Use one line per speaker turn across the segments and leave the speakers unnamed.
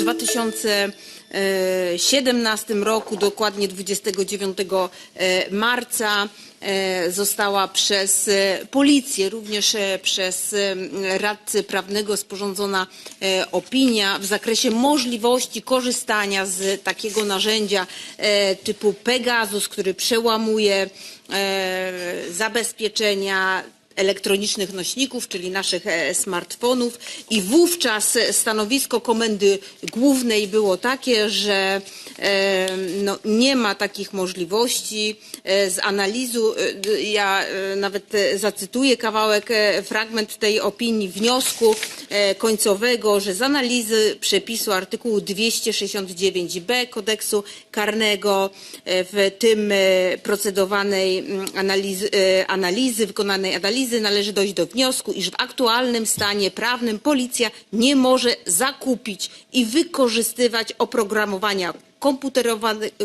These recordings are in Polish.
2017 roku, dokładnie 29 e, marca, e, została przez e, policję, również przez radcy prawnego sporządzona opinia w zakresie możliwości korzystania z takiego narzędzia typu Pegasus, który przełamuje zabezpieczenia elektronicznych nośników, czyli naszych e, smartfonów. I wówczas stanowisko Komendy Głównej było takie, że e, no, nie ma takich możliwości e, z analizu, ja nawet zacytuję kawałek, fragment tej opinii wniosku końcowego, że z analizy przepisu artykułu 269b kodeksu karnego, w tym procedowanej analizy, analizy, wykonanej analizy należy dojść do wniosku, iż w aktualnym stanie prawnym policja nie może zakupić i wykorzystywać oprogramowania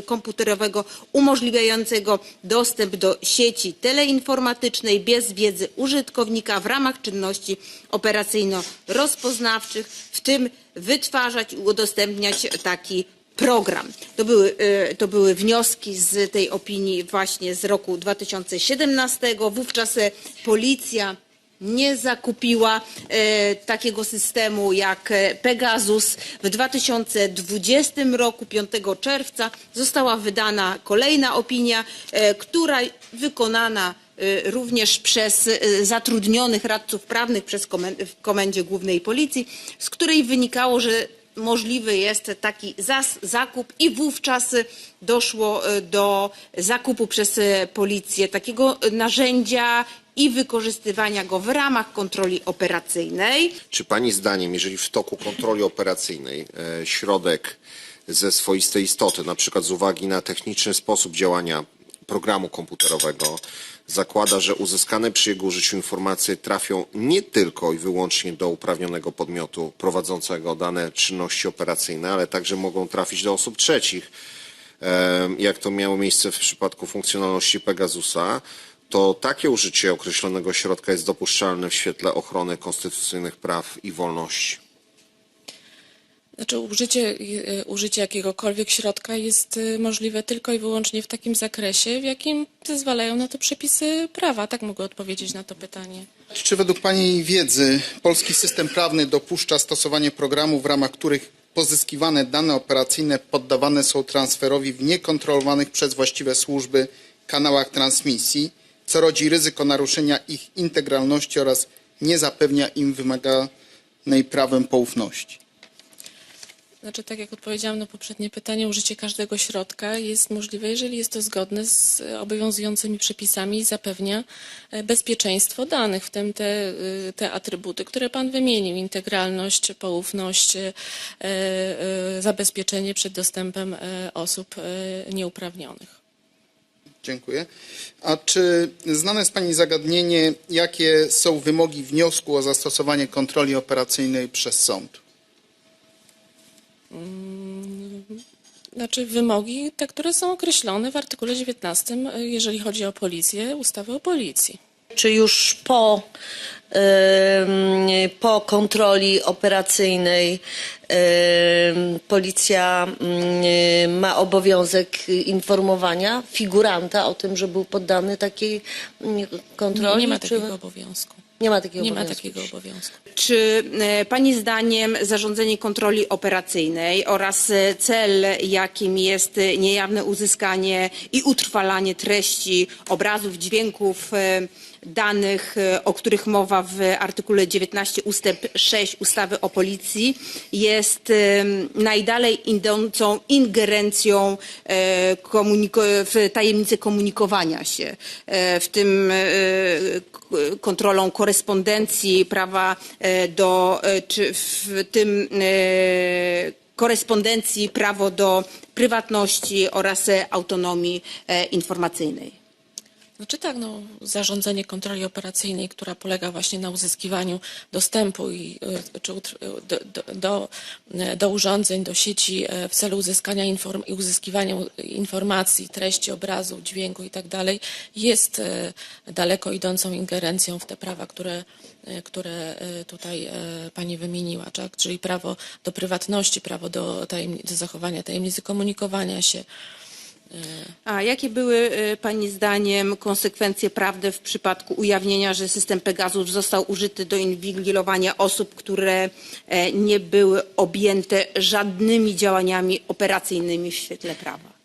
komputerowego umożliwiającego dostęp do sieci teleinformatycznej bez wiedzy użytkownika w ramach czynności operacyjno-rozpoznawczych, w tym wytwarzać i udostępniać taki program. To były, e, to były wnioski z tej opinii właśnie z roku 2017. Wówczas e, policja nie zakupiła e, takiego systemu jak e, Pegasus. W 2020 roku, 5 czerwca, została wydana kolejna opinia, e, która wykonana e, również przez e, zatrudnionych radców prawnych przez komen- w Komendzie Głównej Policji, z której wynikało, że możliwy jest taki zas- zakup i wówczas doszło e, do zakupu przez e, policję takiego narzędzia i wykorzystywania go w ramach kontroli operacyjnej.
Czy Pani zdaniem, jeżeli w toku kontroli operacyjnej e, środek ze swoistej istoty, na przykład z uwagi na techniczny sposób działania programu komputerowego, zakłada, że uzyskane przy jego użyciu informacje trafią nie tylko i wyłącznie do uprawnionego podmiotu prowadzącego dane czynności operacyjne, ale także mogą trafić do osób trzecich, jak to miało miejsce w przypadku funkcjonalności Pegasusa, to takie użycie określonego środka jest dopuszczalne w świetle ochrony konstytucyjnych praw i wolności.
Znaczy użycie, y, użycie jakiegokolwiek środka jest y, możliwe tylko i wyłącznie w takim zakresie, w jakim zezwalają na to przepisy prawa. Tak mogę odpowiedzieć na to pytanie.
Czy według Pani wiedzy polski system prawny dopuszcza stosowanie programów, w ramach których pozyskiwane dane operacyjne poddawane są transferowi w niekontrolowanych przez właściwe służby kanałach transmisji, co rodzi ryzyko naruszenia ich integralności oraz nie zapewnia im wymaganej prawem poufności?
Znaczy, tak jak odpowiedziałam na poprzednie pytanie, użycie każdego środka jest możliwe, jeżeli jest to zgodne z obowiązującymi przepisami i zapewnia e, bezpieczeństwo danych, w tym te, y, te atrybuty, które Pan wymienił, integralność, poufność, e, e, zabezpieczenie przed dostępem e, osób e, nieuprawnionych.
Dziękuję. A czy znane jest Pani zagadnienie, jakie są wymogi wniosku o zastosowanie kontroli operacyjnej przez sąd?
Znaczy wymogi, te, które są określone w artykule 19, e, jeżeli chodzi o policję, ustawy o policji.
czy już po, po kontroli operacyjnej policja mm, ma obowiązek informowania figuranta o tym, że był poddany takiej mm, kontroli?
Nie, nie ma
czy-
takiego obowiązku.
Nie ma takiego
Nie ma
obowiązku.
takiego obowiązku.
Czy e, Pani zdaniem zarządzenie kontroli operacyjnej oraz e, cel, jakim jest e, niejawne uzyskanie i utrwalanie treści, obrazów, dźwięków, danych, o których mowa w artykule 19 ustęp 6 ustawy o policji, jest najdalej idącą ingerencją w tajemnicę komunikowania się, w tym kontrolą korespondencji, prawa e, do, e, czy w tym e, korespondencji, prawo do prywatności oraz autonomii informacyjnej.
Znaczy tak, no, zarządzenie kontroli operacyjnej, która polega właśnie na uzyskiwaniu dostępu i, y, czy, utr- do, do, e, do urządzeń, do sieci e, w celu uzyskania inform- i uzyskiwania informacji, treści, obrazu, dźwięku i tak jest e, daleko idącą ingerencją w te prawa, które, e, które e, tutaj e, Pani wymieniła, tak? czyli prawo do prywatności, prawo do, do zachowania tajemnicy komunikowania się.
A jakie były y, Pani zdaniem konsekwencje prawne w przypadku ujawnienia, że system Pegasus został użyty do inwigilowania osób, które e, nie były objęte żadnymi działaniami operacyjnymi w świetle prawa?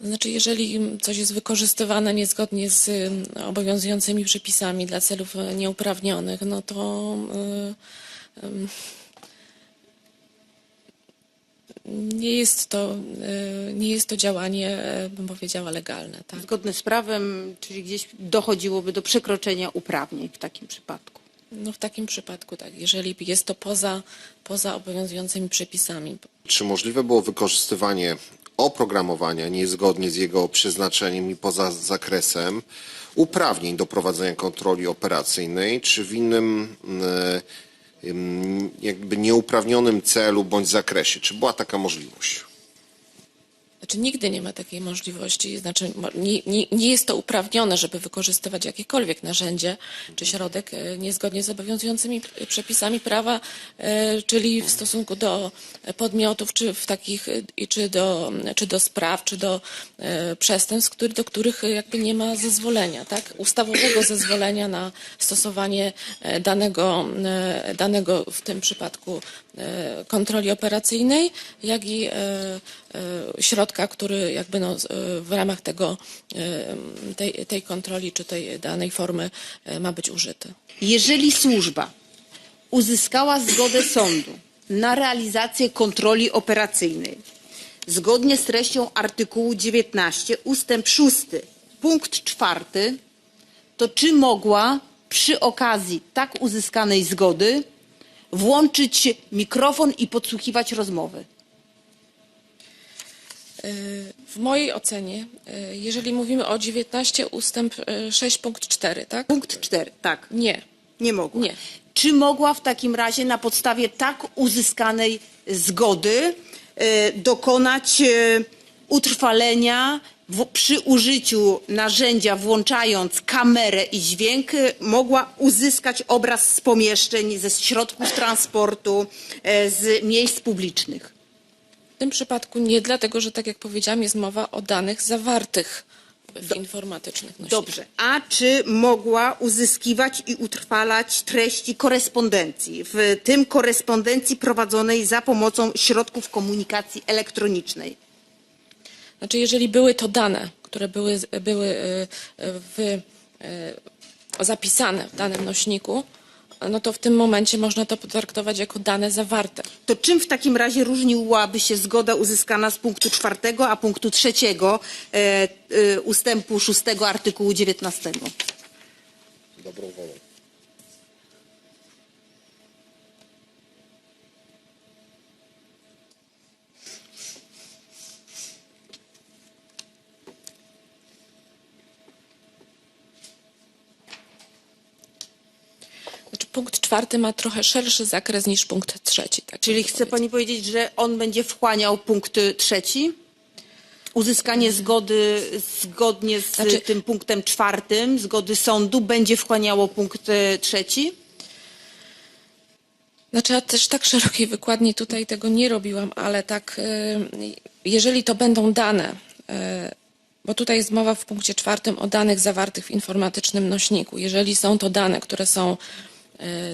Znaczy, jeżeli coś jest wykorzystywane niezgodnie z ym, obowiązującymi przepisami dla celów e, nieuprawnionych, no to y, ym, nie jest to, y, nie jest to działanie, e, bym powiedziała, legalne. Tak?
Zgodne z prawem, czyli gdzieś dochodziłoby do przekroczenia uprawnień w takim przypadku.
No w takim przypadku tak, jeżeli jest to poza, poza obowiązującymi przepisami.
Czy możliwe było wykorzystywanie oprogramowania niezgodnie z jego przeznaczeniem i poza zakresem uprawnień do prowadzenia kontroli operacyjnej, czy w innym e, jakby nieuprawnionym celu bądź zakresie? Czy była taka możliwość?
Znaczy nigdy nie ma takiej możliwości, znaczy nie, nie, nie jest to uprawnione, żeby wykorzystywać jakiekolwiek narzędzie czy środek e, niezgodnie z obowiązującymi przepisami prawa, e, czyli w stosunku do podmiotów, czy w takich, e, czy do, czy do spraw, czy do przestępstw, który, do których jakby nie ma zezwolenia, tak? Ustawowego zezwolenia na stosowanie danego, danego w tym przypadku kontroli operacyjnej, jak i środka, który jakby no, e, w ramach tego, e, tej, tej kontroli czy tej danej formy e, ma być użyty.
Jeżeli służba uzyskała zgodę sądu na realizację kontroli operacyjnej, zgodnie z treścią artykułu 19 ustęp 6 punkt 4, to czy mogła przy okazji tak uzyskanej zgody włączyć mikrofon i podsłuchiwać rozmowy?
W mojej ocenie, e, jeżeli mówimy o 19 ustęp e, 6 punkt 4, tak?
Punkt 4, tak.
Nie.
Nie mogła.
Nie.
Czy mogła w takim razie na podstawie tak uzyskanej zgody e, dokonać e, utrwalenia w, przy użyciu narzędzia, włączając kamerę i dźwięk, e, mogła uzyskać obraz z pomieszczeń, ze środków transportu, e, z miejsc publicznych?
W tym przypadku nie, dlatego że tak jak powiedziałam, jest mowa o danych zawartych w informatycznych nośnikach.
Dobrze. A czy mogła uzyskiwać i utrwalać treści korespondencji, w tym korespondencji prowadzonej za pomocą środków komunikacji elektronicznej?
Znaczy, jeżeli były to dane, które były, były e, e, w, e, zapisane w danym nośniku, no to w tym momencie można to potraktować jako dane zawarte.
To czym w takim razie różniłaby się zgoda uzyskana z punktu czwartego, a punktu trzeciego e, e, ustępu szóstego artykułu 19?
Dobrą wolą.
Punkt czwarty ma trochę szerszy zakres niż punkt trzeci. Tak
Czyli chce pani powiedzieć, że on będzie wchłaniał punkt trzeci? Uzyskanie zgody zgodnie z
Znaczy-
tym punktem czwartym, zgody sądu, będzie wchłaniało punkt e, trzeci?
Znaczy ja też tak szerokiej wykładni tutaj tego nie robiłam, ale tak, y, jeżeli to będą dane, y, bo tutaj jest mowa w punkcie czwartym o danych zawartych w informatycznym nośniku. Jeżeli są to dane, które są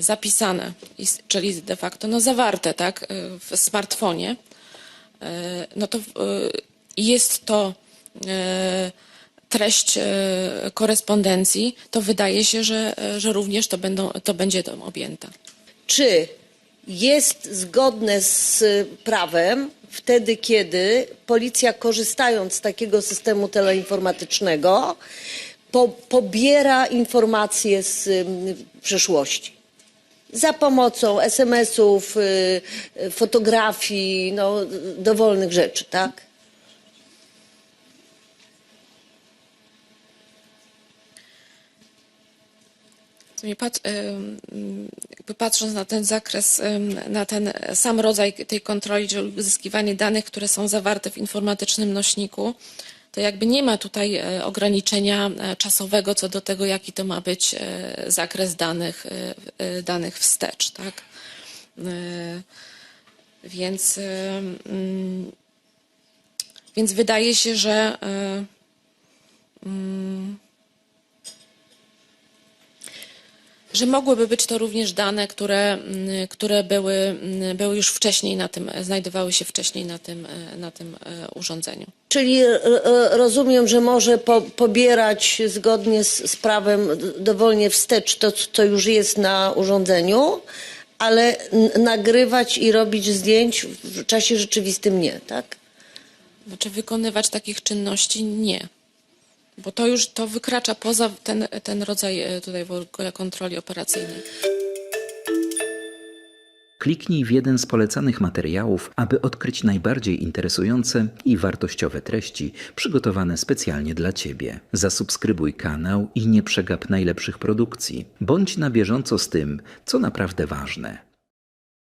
zapisane, i s- czyli de facto no, zawarte tak, y, w smartfonie, y, no to jest to treść korespondencji, to wydaje się, że, że również to, będą, to będzie tym objęte.
czy jest zgodne z prawem wtedy, kiedy policja korzystając z takiego systemu teleinformatycznego po, pobiera informacje z przeszłości za pomocą SMS-ów, y, y, fotografii, no, dowolnych rzeczy, tak?
Patrząc na ten zakres, na ten sam rodzaj tej kontroli, czyli uzyskiwanie danych, które są zawarte w informatycznym nośniku, to jakby nie ma tutaj e, ograniczenia e, czasowego co do tego, jaki to ma być e, zakres danych, danych wstecz, tak? Więc, mm, więc wydaje się, że e, że mogłyby być to również dane, które, mm, które były, mm, były już wcześniej na tym, znajdowały się wcześniej na tym, e, na tym e, urządzeniu.
Czyli e, rozumiem, że może po, pobierać zgodnie z, z prawem dowolnie wstecz to, co już jest na urządzeniu, ale nagrywać i robić zdjęć w czasie rzeczywistym nie, tak?
Znaczy wykonywać takich czynności nie. Bo to już to wykracza poza ten, ten rodzaj e, tutaj w ogóle kontroli operacyjnej.
Kliknij w jeden z polecanych materiałów, aby odkryć najbardziej interesujące i wartościowe treści przygotowane specjalnie dla Ciebie. Zasubskrybuj kanał i nie przegap najlepszych produkcji. Bądź na bieżąco z tym, co naprawdę ważne.